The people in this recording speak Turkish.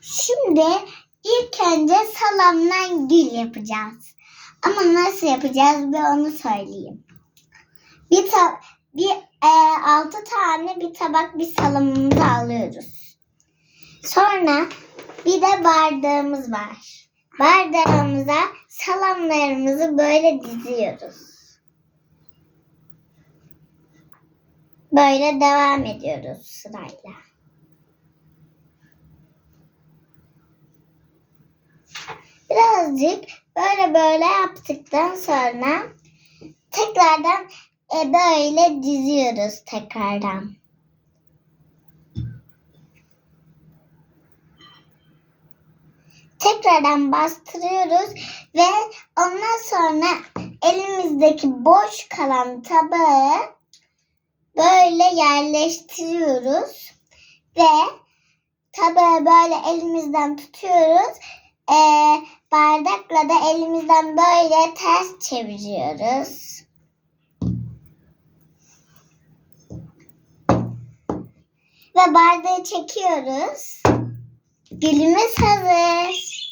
Şimdi ilk önce salamdan gül yapacağız. Ama nasıl yapacağız bir onu söyleyeyim. Bir ta bir e, altı tane bir tabak bir salamımızı alıyoruz. Sonra bir de bardağımız var. Bardağımıza salamlarımızı böyle diziyoruz. Böyle devam ediyoruz sırayla. Birazcık böyle böyle yaptıktan sonra tekrardan e, böyle diziyoruz tekrardan. Tekrardan bastırıyoruz ve ondan sonra elimizdeki boş kalan tabağı böyle yerleştiriyoruz ve tabağı böyle elimizden tutuyoruz. Da elimizden böyle ters çeviriyoruz. Ve bardağı çekiyoruz. Gülümüz hazır.